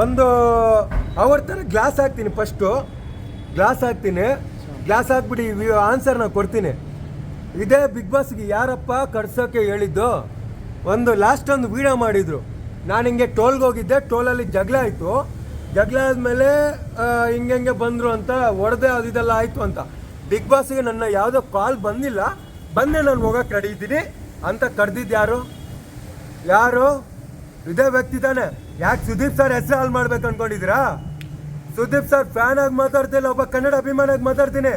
ಒಂದು ಅವರ್ ಥರ ಗ್ಲಾಸ್ ಹಾಕ್ತೀನಿ ಫಸ್ಟು ಗ್ಲಾಸ್ ಹಾಕ್ತೀನಿ. ಗ್ಲಾಸ್ ಹಾಕ್ಬಿಟ್ಟು ಆನ್ಸರ್ ನಾನು ಕೊಡ್ತೀನಿ. ಇದೇ ಬಿಗ್ ಬಾಸ್ಗೆ ಯಾರಪ್ಪ ಕಡ್ಸೋಕ್ಕೆ ಹೇಳಿದ್ದು? ಒಂದು ಲಾಸ್ಟ್ ಒಂದು ವೀಡಿಯೋ ಮಾಡಿದ್ರು. ನಾನು ಹಿಂಗೆ ಟೋಲ್ಗೆ ಹೋಗಿದ್ದೆ ಟೋಲಲ್ಲಿ ಜಗಳ ಆಯಿತು. ಜಗಳ ಆದಮೇಲೆ ಹಿಂಗೆ ಹಿಂಗೆ ಬಂದರು ಅಂತ, ಹೊಡೆದೆ ಅದು ಇದೆಲ್ಲ ಆಯಿತು ಅಂತ. ಬಿಗ್ ಬಾಸ್ಗೆ ನನ್ನ ಯಾವುದೋ ಕಾಲ್ ಬಂದಿಲ್ಲ. ಬಂದೆ, ನಾನು ಹೋಗೋ ಕಡಿದ್ದೀನಿ ಅಂತ ಕರೆದಿದ್ದು ಯಾರು? ಯಾರು? ಇದೇ ವ್ಯಕ್ತಿ ತಾನೆ. ಯಾಕೆ ಸುದೀಪ್ ಸರ್ ಹೆಸರು ಹಾಳು ಮಾಡ್ಬೇಕು ಅನ್ಕೊಂಡಿದ್ದೀರಾ? ಸುದೀಪ್ ಸರ್ ಫ್ಯಾನ್ ಆಗಿ ಮಾತಾಡ್ತಿಲ್ಲ ಒಬ್ಬ ಕನ್ನಡ ಅಭಿಮಾನಾಗಿ ಮಾತಾಡ್ತೀನಿ.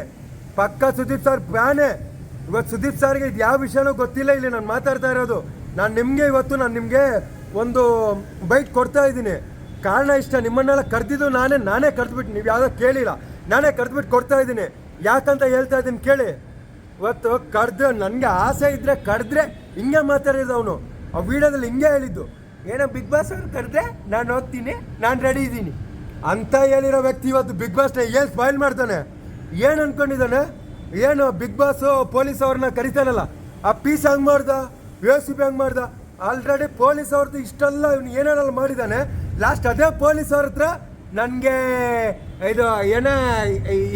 ಪಕ್ಕ ಸುದೀಪ್ ಸರ್ ಫ್ಯಾನೇ ಇವತ್ತು ಸುದೀಪ್ ಸರ್ಗೆ ಇದು ಯಾವ ವಿಷಯನೂ ಗೊತ್ತಿಲ್ಲ ಇಲ್ಲಿ ನಾನು ಮಾತಾಡ್ತಾ ಇರೋದು. ನಾನು ನಿಮಗೆ ಇವತ್ತು ನಾನು ನಿಮಗೆ ಒಂದು ಬೈಟ್ ಕೊಡ್ತಾ ಇದ್ದೀನಿ. ಕಾರಣ ಇಷ್ಟ, ನಿಮ್ಮನ್ನೆಲ್ಲ ಕರೆದಿದ್ದು ನಾನೇ ನಾನೇ ಕರೆದ್ಬಿಟ್ಟು ನೀವು ಯಾವುದೋ ಕೇಳಿಲ್ಲ. ನಾನೇ ಕರೆದ್ಬಿಟ್ಟು ಕೊಡ್ತಾ ಇದ್ದೀನಿ. ಯಾಕಂತ ಹೇಳ್ತಾ ಇದ್ದೀನಿ ಕೇಳಿ. ಇವತ್ತು ಕರೆದು ನನಗೆ ಆಸೆ ಇದ್ದರೆ ಕರೆದ್ರೆ ಹಿಂಗೆ ಮಾತಾಡಿದ್ದು ಅವನು. ಆ ವಿಡಿಯೋದಲ್ಲಿ ಹಿಂಗೆ ಹೇಳಿದ್ದು. ಏನೋ ಬಿಗ್ ಬಾಸ್ ಅವ್ರು ಕರೆದ್ರೆ ನಾನು ಹೋಗ್ತೀನಿ, ನಾನು ರೆಡಿ ಇದ್ದೀನಿ. ಅಂತ ಹೇಳಿರೋ ವ್ಯಕ್ತಿ ಇವತ್ತು ಬಿಗ್ ಬಾಸ್ನ ಏನು ಸ್ಪಾಯ್ಲ್ ಮಾಡ್ತಾನೆ? ಏನು ಅನ್ಕೊಂಡಿದ್ದಾನೆ? ಏನು ಬಿಗ್ ಬಾಸು ಪೊಲೀಸ್ ಅವ್ರನ್ನ ಕರಿತಾನಲ್ಲ, ಆ ಪೀಸ್ ಹಂಗೆ ಮಾಡ್ದ? ಸಿ ಹಂಗೆ ಮಾಡ್ದ? ಆಲ್ರೆಡಿ ಪೊಲೀಸ್ ಅವ್ರದ್ದು ಇಷ್ಟೆಲ್ಲ ಇವ್ನು ಏನೇನೆಲ್ಲ ಮಾಡಿದ್ದಾನೆ ಲಾಸ್ಟ್ ಅದೇ ಪೊಲೀಸ್ ಅವ್ರ ಹತ್ರ ನನಗೆ ಇದು ಏನ,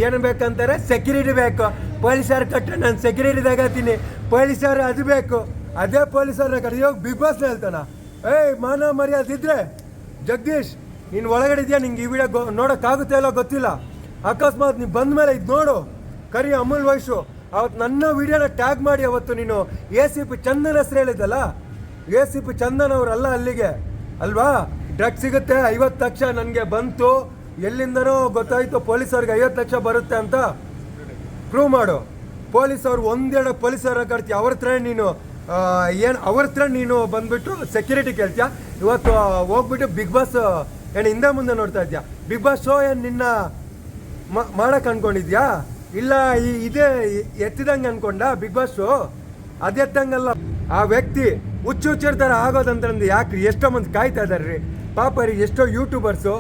ಏನು ಬೇಕಂತಾರೆ? ಸೆಕ್ಯೂರಿಟಿ ಬೇಕು. ಪೊಲೀಸರು ಕಟ್ಟು ನಾನು ಸೆಕ್ಯೂರಿಟಿ ತಗೋತೀನಿ. ಪೊಲೀಸರು ಅದು ಬೇಕು. ಅದೇ ಪೊಲೀಸರನ್ನ ಕರೆದು ಇವಾಗ ಬಿಗ್ ಬಾಸ್ನ ಹೇಳ್ತಾನ. ಏಯ್, ಮಾನ ಮರ್ಯಾದೆ ಇದ್ರೆ? ಜಗದೀಶ್, ನೀನು ಒಳಗಡೆ ಇದೆಯಾ? ನಿಂಗೆ ಈ ವಿಡಿಯೋ ಗೊ ನೋಡೋಕ್ಕಾಗುತ್ತೆ ಇಲ್ಲ ಗೊತ್ತಿಲ್ಲ. ಅಕಸ್ಮಾತ್ ನೀನು ಬಂದ ಮೇಲೆ ಇದು ನೋಡು. ಕರಿ ಅಮೂಲ್ ವಯಸ್ಸು ಅವತ್ತು ನನ್ನ ವಿಡಿಯೋನ ಟ್ಯಾಗ್ ಮಾಡಿ ಅವತ್ತು ನೀನು ಎ ಸಿ ಪಿ ಚಂದನ್ ಹೆಸರು ಹೇಳಿದ್ದಲ್ಲ? ಎ ಸಿ ಪಿ ಚಂದನ್ ಅವರಲ್ಲ ಅಲ್ಲಿಗೆ. ಅಲ್ವಾ? ಡ್ರಗ್ ಸಿಗುತ್ತೆ, ಐವತ್ತು ಲಕ್ಷ ನನಗೆ ಬಂತು. ಎಲ್ಲಿಂದನೋ ಗೊತ್ತಾಯ್ತು, ಪೊಲೀಸವ್ರಿಗೆ ಐವತ್ತು ಲಕ್ಷ ಬರುತ್ತೆ ಅಂತ. ಪ್ರೂವ್ ಮಾಡು. ಪೊಲೀಸ್ ಅವ್ರು ಒಂದೆರಡು ಪೊಲೀಸವ್ರ ಕರ್ತಿ ಅವ್ರ ಹತ್ರ ನೀನು ಏನು ಅವ್ರ ಹತ್ರ ನೀನು ಬಂದ್ಬಿಟ್ಟು ಸೆಕ್ಯೂರಿಟಿ ಕೇಳ್ತೀಯ? ಇವತ್ತು ಹೋಗ್ಬಿಟ್ಟು ಬಿಗ್ ಬಾಸ್ ಏನು ಹಿಂದೆ ಮುಂದೆ ನೋಡ್ತಾ ಇದ್ಯಾ ಬಿಗ್ ಬಾಸ್ ಶೋ ಏನು ನಿನ್ನ ಮ- ಮಾಡಕ್ ಅನ್ಕೊಂಡಿದ್ಯಾ? ಇಲ್ಲ, ಈ, ಇದೇ ಎತ್ತಿದಂಗೆ ಅನ್ಕೊಂಡ ಬಿಗ್ ಬಾಸ್ ಶೋ ಅದೆತ್ತಂಗಲ್ಲ ಆ ವ್ಯಕ್ತಿ ಹುಚ್ಚು ಹುಚ್ಚಿರ್ತಾರೆ ಆಗೋದಂತಂದು ಯಾಕ್ರಿ? ಎಷ್ಟೋ ಮಂದಿ ಕಾಯ್ತಾ ಇದಾರ್ರಿ. ಪಾಪ ರೀ, ಎಷ್ಟೋ ಯೂಟ್ಯೂಬರ್ಸು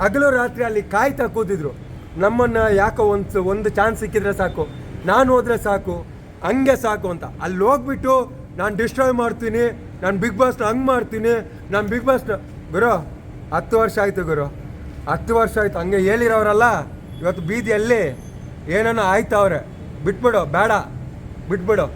ಹಗಲು ರಾತ್ರಿ ಅಲ್ಲಿ ಕಾಯ್ತಾ ಕೂತಿದ್ರು. ನಮ್ಮನ್ನ ಯಾಕೋ ಒಂದು ಒಂದು ಚಾನ್ಸ್ ಸಿಕ್ಕಿದ್ರೆ ಸಾಕು. ನಾನು ಹೋದ್ರೆ ಸಾಕು. ಹಂಗೆ ಸಾಕು ಅಂತ. ಅಲ್ಲಿ ಹೋಗ್ಬಿಟ್ಟು ನಾನು ಡಿಸ್ಟ್ರಾಯ್ ಮಾಡ್ತೀನಿ, ನಾನು ಬಿಗ್ ಬಾಸ್ನ ಹಂಗೆ ಮಾಡ್ತೀನಿ, ನಾನು ಬಿಗ್ ಬಾಸ್ನ ಗುರು, ಹತ್ತು ವರ್ಷ ಆಯಿತು ಗುರು. ಹತ್ತು ವರ್ಷ ಆಯಿತು, ಹಂಗೆ ಹೇಳಿರೋರಲ್ಲ, ಇವತ್ತು ಬೀದಿಯಲ್ಲಿ ಏನೋ ಆಯ್ತು ಅವ್ರೆ ಬಿಟ್ಬಿಡು, ಬೇಡ. ಬಿಟ್ಬಿಡು.